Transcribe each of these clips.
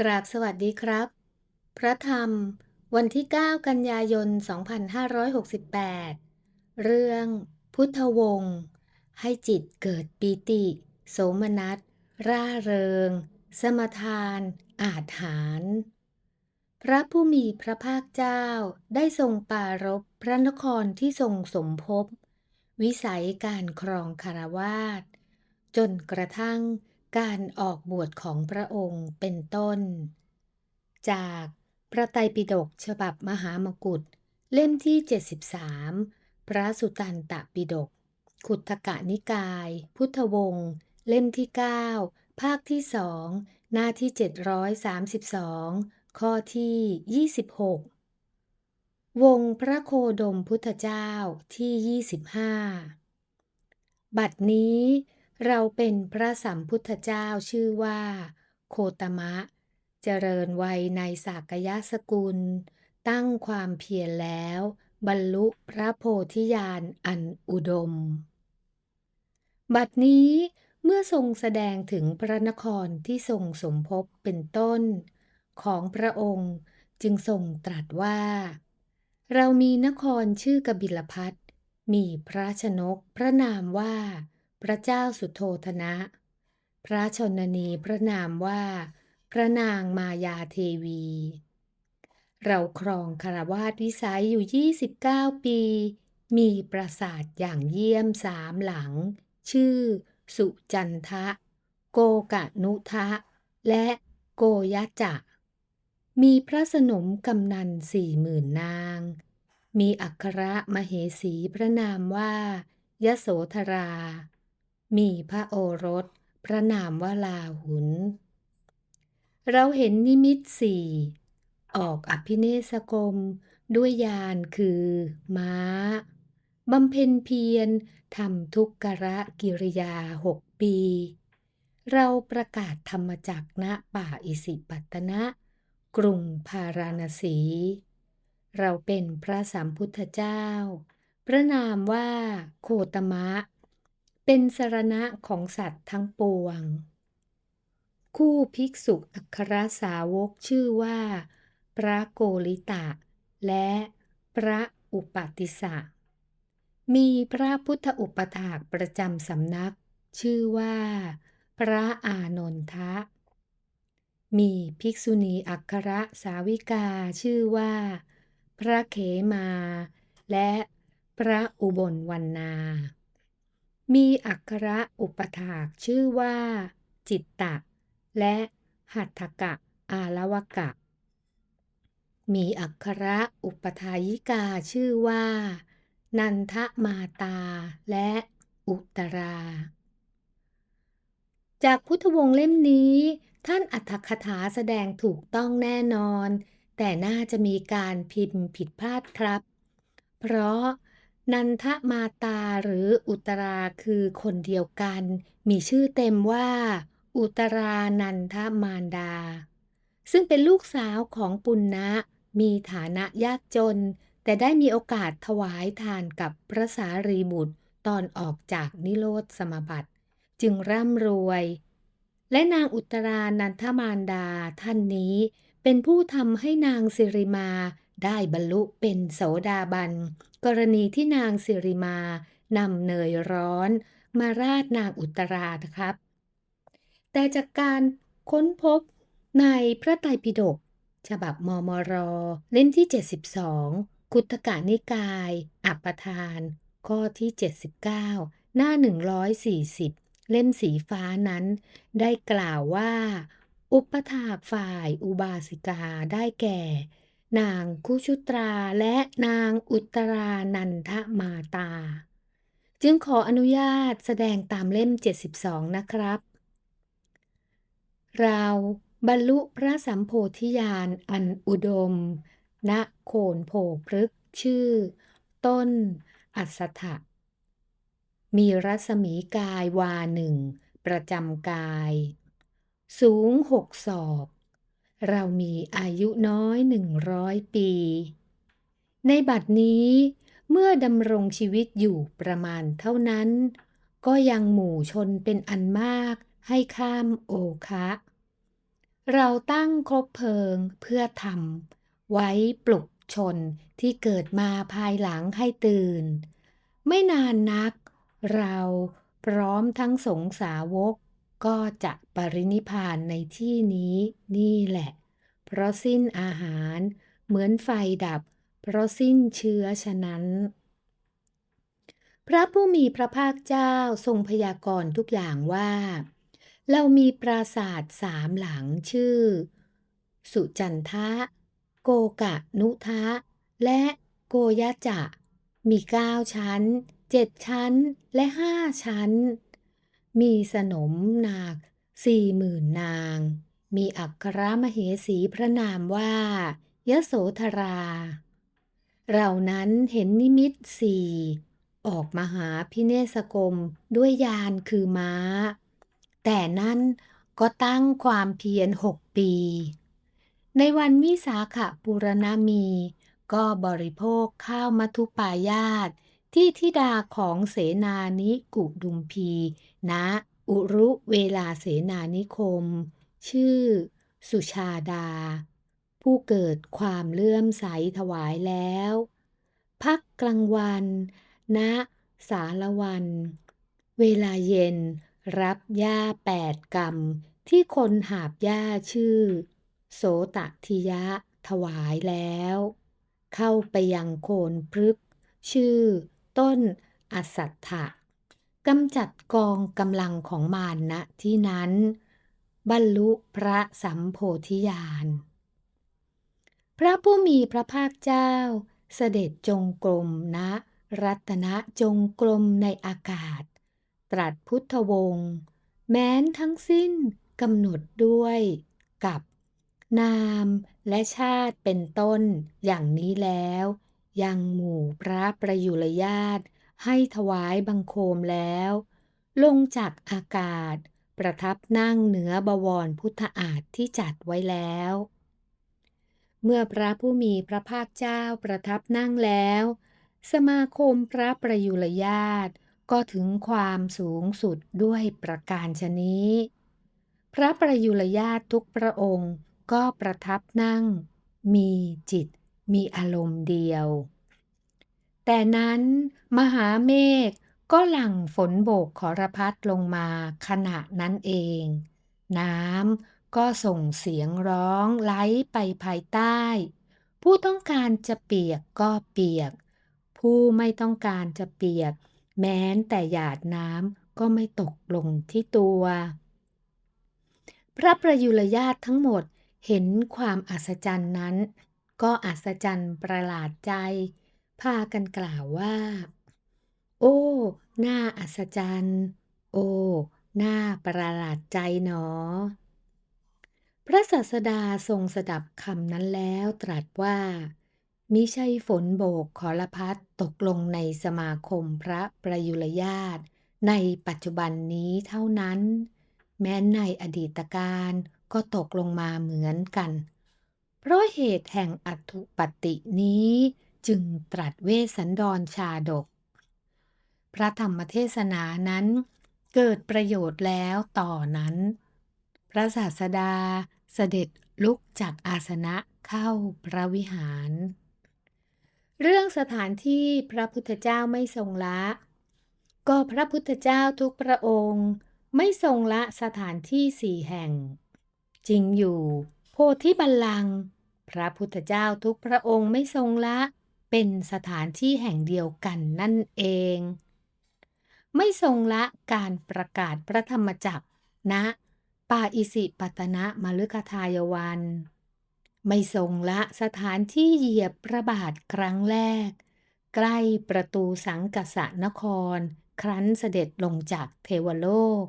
กราบสวัสดีครับ พระธรรม วันที่ 9 กันยายน 2568 เรื่องพุทธวงศ์ให้จิตเกิดปีติ โสมนัส ร่าเริง สมทาน อาจหารพระผู้มีพระภาคเจ้าได้ทรงปรารภพระนครที่ทรงสมภพ วิสัยการครองคารวาสจนกระทั่ง การออกบวชของพระองค์เป็นต้น จากพระไตรปิฎกฉบับมหามกุฏเล่มที่ 73 พระสุตันตปิฎกขุทกะนิกาย พุทธวงศ์เล่มที่ 9 ภาคที่สองหน้าที่ 732 ข้อที่ 26 วงพระโคดมพุทธเจ้าที่ 25 บัดนี้ เราเป็นพระสัมพุทธเจ้าชื่อว่า โคตมะ เจริญวัยในสากยสกุล ตั้งความเพียรแล้ว บรรลุพระโพธิญาณอันอุดม บัดนี้เมื่อทรงแสดงถึงพระนครที่ทรงสมภพเป็นต้น ของพระองค์จึงทรงตรัสว่า เรามีนครชื่อกบิลพัทมีพระชนกพระนามว่า พระเจ้าสุโธธนะ พระชนนีพระนามว่า พระนางมายาเทวี เราครองคารวาสวิสัยอยู่ 29 ปี มีปราสาทอย่างเยี่ยมสามหลัง ชื่อ สุจันทะ โกกะนุทะ และโกยะจะ มีพระสนมกำนันสี่หมื่นนาง มีอัครมเหสีพระนามว่ายโสธรา มีพระโอรส พระนามว่าลาหุน เราเห็นนิมิตสี่ออกอภิเนสกรมด้วยยานคือม้าบำเพ็ญเพียรทำทุกกระกิริยาหกปี เราประกาศธรรมจักณป่าอิสิปัตนะกรุงพาราณสี เราเป็นพระสัมพุทธเจ้า พระนามว่าโคตมะ เป็นสรณะของสัตว์ทั้งปวง คู่ภิกษุอัครสาวกชื่อว่า พระโกริตะ และพระอุปติสะมีพระพุทธอุปถากประจำสำนัก ชื่อว่า พระอานนทะ มีภิกษุณีอัครสาวิกาชื่อว่า พระเขมา และพระอุบลวันนา มีอักขระอุปถากชื่อว่า จิตตะ และหัตถกะอาลวกะ มีอักขระอุปทายิกาชื่อว่า นันทมาตาและอุตรา จากพุทธวงศ์เล่มนี้ ท่านอัตถคถาแสดงถูกต้องแน่นอน แต่น่าจะมีการพิมพ์ผิดพลาดครับ เพราะ นันทมาตาหรืออุตราคือคนเดียวกัน มีชื่อเต็มว่า อุตรานันทมารดา ซึ่งเป็นลูกสาวของปุณณะมีฐานะยากจน แต่ได้มีโอกาสถวายทานกับพระสารีบุตรตอนออกจากนิโรธสมบัติ จึงร่ำรวย และนางอุตรานันทมารดาท่านนี้เป็นผู้ทำให้นางสิริมา ได้บรรลุเป็นโสดาบัน กรณีที่นางสิริมานำเนยร้อน มาราดนางอุตรานะครับ แต่จากการค้นพบในพระไตรปิฎกฉบับมมร เล่มที่ 72กุตกะนิกาย อัปทาน ข้อที่ 79 หน้า 140 เล่มสีฟ้านั้น ได้กล่าวว่า อุปถากฝ่ายอุบาสิกาได้แก่ นางคุชุตราและนางอุตรานันทมาตา จึงขออนุญาตแสดงตามเล่ม 72 นะครับ เราบรรลุพระสัมโพธิญาณอันอุดม ณโคนโพพฤกชื่อ ต้น อัสถะ มีรัศมีกายวาหนึ่ง ประจำกาย สูงหกศอก เรามีอายุน้อยหนึ่งร้อยปี ในบัดนี้เมื่อดำรงชีวิตอยู่ประมาณเท่านั้น ก็ยังหมู่ชนเป็นอันมากให้ข้ามโอคะ เราตั้งครบเพลิงเพื่อทำไว้ปลุกชนที่เกิดมาภายหลังให้ตื่น ไม่นานนัก เราพร้อมทั้งสงสาวก ก็จะปรินิพานในที่นี้นี่แหละ เพราะสิ้นอาหารเหมือนไฟดับ เพราะสิ้นเชื้อฉะนั้น พระผู้มีพระภาคเจ้าทรงพยากรณ์ทุกอย่างว่า เรามีปราสาทสามหลังชื่อ สุจันทะ โกกะนุทะ และโกยะจะ มีเก้าชั้นเจ็ดชั้นและห้าชั้น มีสนมนาคสี่หมื่นนาง มีอัครมเหสีพระนามว่ายโสธรา เรานั้นเห็นนิมิตสี่ออกมาหาพิเนศกรมด้วยยานคือม้า แต่นั่นก็ตั้งความเพียรหกปี ในวันวิสาขบูรณมี ก็บริโภคข้าวมัทุปายาตที่ธิดาของเสนานิกุดุมพี ณอุรุเวลาเสนานิคม ชื่อ สุชาดา ผู้เกิดความเลื่อมใสถวายแล้ว พักกลางวันณสารวัน เวลาเย็นรับหญ้าแปดกรรมที่คนหาบหญ้าชื่อ โสตทิยะถวายแล้ว เข้าไปยังโคนพฤกชื่อ ต้นอสัตถะ กำจัดกองกำลังของมารณที่นั้น บรรลุพระสัมโพธิญาณ พระผู้มีพระภาคเจ้า เสด็จจงกรมณรัตนจงกรมในอากาศ ตรัสพุทธวงศ์แม้นทั้งสิ้นกำหนดด้วยกับนามและชาติเป็นต้นอย่างนี้แล้ว ยังหมู่พระประยุรญาติ ให้ถวายบังคมแล้ว ลงจากอากาศ ประทับนั่งเหนือบวรพุทธอาฏที่จัดไว้แล้ว เมื่อพระผู้มีพระภาคเจ้าประทับนั่งแล้ว สมาคมพระประยุรญาติก็ถึงความสูงสุดด้วยประการชนี้ พระประยุรญาติทุกพระองค์ก็ประทับนั่ง มีจิต มีอารมณ์เดียว แต่นั้นมหาเมฆก็หลั่งฝนโบกขอรพัดลงมาขณะนั้นเอง น้ำก็ส่งเสียงร้องไหลไปภายใต้ ผู้ต้องการจะเปียกก็เปียก ผู้ไม่ต้องการจะเปียก แม้นแต่หยาดน้ำก็ไม่ตกลงที่ตัว พระประยุรญาตทั้งหมดเห็นความอัศจรรย์นั้น ก็อัศจรรย์ประหลาดใจ พากันกล่าวว่า โอ้ น่าอัศจรรย์ โอ้ น่าประหลาดใจหนอ พระศาสดาทรงสดับคำนั้นแล้วตรัสว่ามิใช่ฝนโบกขอรพัดตกลงในสมาคมพระประยุรญาตในปัจจุบันนี้เท่านั้น แม้ในอดีตการก็ตกลงมาเหมือนกัน เพราะเหตุแห่งอัตุปตินี้ จึงตรัสเวสสันดรชาดก พระธรรมเทศนานั้นเกิดประโยชน์แล้วต่อนั้น พระศาสดาเสด็จลุกจากอาสนะเข้าพระวิหาร เรื่องสถานที่พระพุทธเจ้าไม่ทรงละ ก็พระพุทธเจ้าทุกพระองค์ไม่ทรงละสถานที่สี่แห่ง จริงอยู่ โพธิบัลลังก์พระพุทธเจ้าทุกพระองค์ไม่ทรงละ เป็นสถานที่แห่งเดียวกันนั่นเอง ไม่ทรงละการประกาศพระธรรมจักรณป่าอิสิปตนะมฤคทายวัน ไม่ทรงละสถานที่เหยียบพระบาทครั้งแรก ใกล้ประตูสังกษนคร ครั้นเสด็จลงจากเทวโลก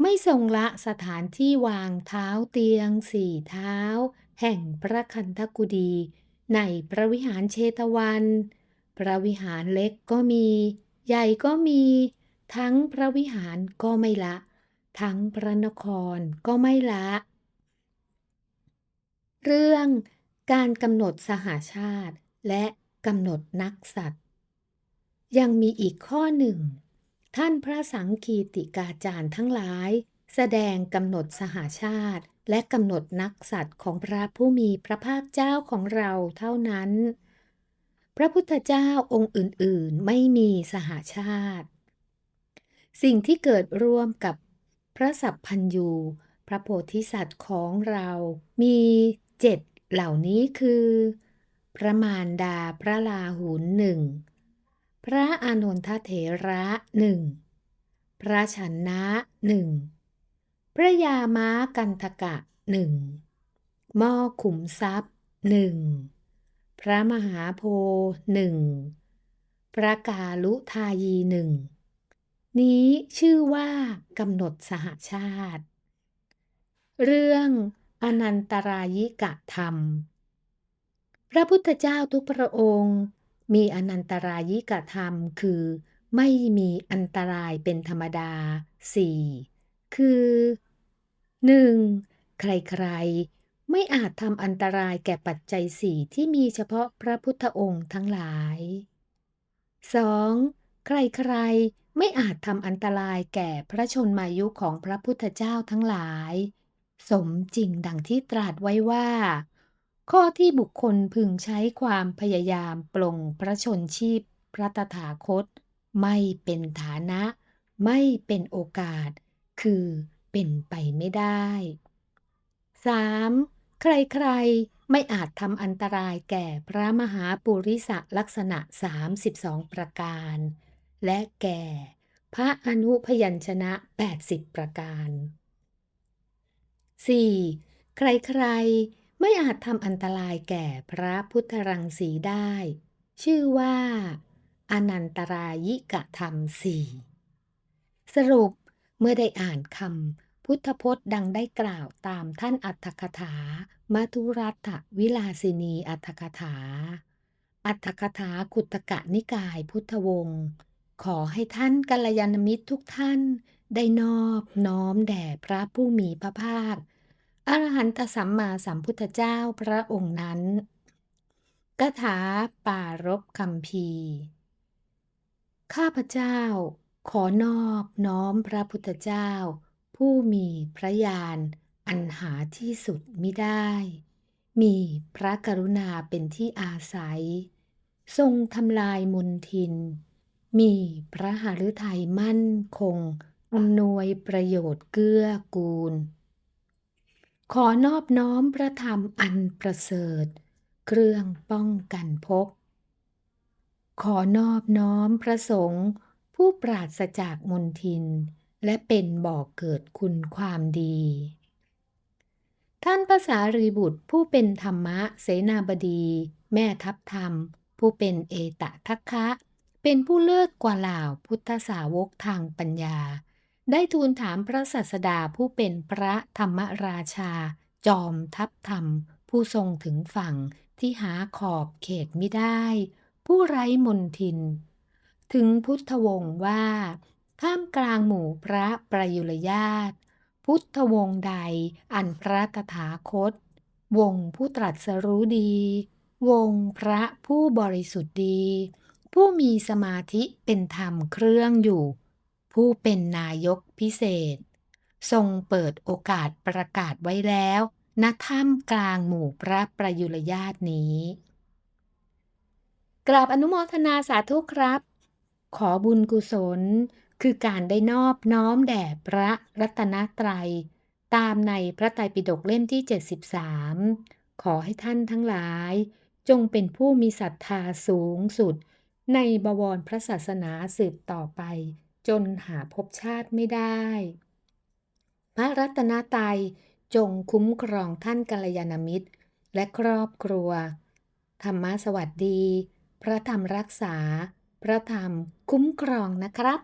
ไม่ทรงละสถานที่วางเท้าเตียงสี่เท้า แห่งพระคันธกุดี ในพระวิหารเชตวัน พระวิหารเล็กก็มี ใหญ่ก็มี ทั้งพระวิหารก็ไม่ละ ทั้งพระนครก็ไม่ละ เรื่องการกำหนดสหาชาติและกำหนดนักสัตว์ ยังมีอีกข้อหนึ่ง ท่านพระสังคีติกาจารย์ทั้งหลาย แสดงกำหนดสหาชาติ และกำหนดนักสัตว์ของพระผู้มีพระภาคเจ้าของเราเท่านั้น พระพุทธเจ้าองค์อื่นๆไม่มีสหาชาติ สิ่งที่เกิดร่วมกับพระสัพพัญยูพระโพธิสัตว์ของเรามีเจ็ดเหล่านี้คือ พระมารดาพระลาหุนหนึ่งพระอานนทเถระหนึ่งพระชนะหนึ่ง พระยาม้ากันทกะหนึ่งม้อขุมทรัพย์หนึ่งพระมหาโพหนึ่งพระกาลุทายีหนึ่งนี้ชื่อว่ากำหนดสหชาติ เรื่องอนันตรายิกะธรรม พระพุทธเจ้าทุกพระองค์ มีอนันตรายิกะธรรมคือ ไม่มีอันตรายเป็นธรรมดาสี่ คือ 1. ใครๆ ไม่อาจทำอันตรายแก่ปัจจัยสี่ที่มีเฉพาะพระพุทธองค์ทั้งหลาย 2. ใครๆ ไม่อาจทำอันตรายแก่พระชนมายุของพระพุทธเจ้าทั้งหลาย สมจริงดังที่ตรัสไว้ว่า ข้อที่บุคคลพึงใช้ความพยายามปลงพระชนชีพพระตถาคต ไม่เป็นฐานะ ไม่เป็นโอกาส คือเป็นไปไม่ได้ 3. ใครๆ ไม่อาจทำอันตรายแก่พระมหาปุริสลักษณะ 32 ประการ และแก่พระอนุพยัญชนะ 80 ประการ 4. ใครๆ ไม่อาจทำอันตรายแก่พระพุทธรังสีได้ ชื่อว่า อนันตรายิกะธรรมสี่สรุป เมื่อได้อ่านคำพุทธพจน์ดังได้กล่าวตามท่านอัตถกถามัทุรัตถวิลาสินีอัตถกถา อัตถกถาขุตกะนิกายพุทธวงศ์ขอให้ท่านกัลยาณมิตรทุกท่านได้นอบน้อมแด่พระผู้มีพระภาค อรหันตสัมมาสัมพุทธเจ้าพระองค์นั้นกถาปารบคำพีข้าพเจ้า ขอนอบน้อมพระพุทธเจ้า ผู้มีพระญาณอันหาที่สุดมิได้ มีพระกรุณาเป็นที่อาศัย ทรงทำลายมนทิน มีพระหฤทัยมั่นคงอำนวยประโยชน์เกื้อกูล ขอนอบน้อมพระธรรมอันประเสริฐ เครื่องป้องกันภพขอนอบน้อมพระสงฆ์ ผู้ปราศจากมนทิน และเป็นบ่อกเกิดคุณความดี ท่านภาษารีบุตรผู้เป็นธรรมะเสนาบดี แม่ทัพธรรม ผู้เป็นเอตทัคคะ เป็นผู้เลิศกว่าเหล่าพุทธสาวกทางปัญญา ได้ทูลถามพระศาสดาผู้เป็นพระธรรมราชา จอมทัพธรรม ผู้ทรงถึงฝั่งที่หาขอบเขตไม่ได้ ผู้ไร้มนทิน ถึงพุทธวงศ์ว่า ท่ามกลางหมู่พระประยุรญาตพุทธวงศ์ใดอันพระตถาคต วงผู้ตรัสรู้ดี วงพระผู้บริสุทธิ์ดี ผู้มีสมาธิเป็นธรรมเครื่องอยู่ ผู้เป็นนายกพิเศษ ทรงเปิดโอกาสประกาศไว้แล้วณถ้ำกลางหมู่พระประยุรญาตินี้ กราบอนุโมทนาสาธุครับ ขอบุญกุศล คือการได้นอบน้อมแด่พระรัตนตรัย ตามในพระไตรปิฎกเล่มที่ 73 ขอให้ท่านทั้งหลาย จงเป็นผู้มีศรัทธาสูงสุด ในบวรพระศาสนาสืบต่อไป จนหาภพชาติไม่ได้ พระรัตนตรัยจงคุ้มครองท่านกัลยาณมิตร และครอบครัว ธรรมะสวัสดี พระธรรมรักษา พระธรรมคุ้มครองนะครับ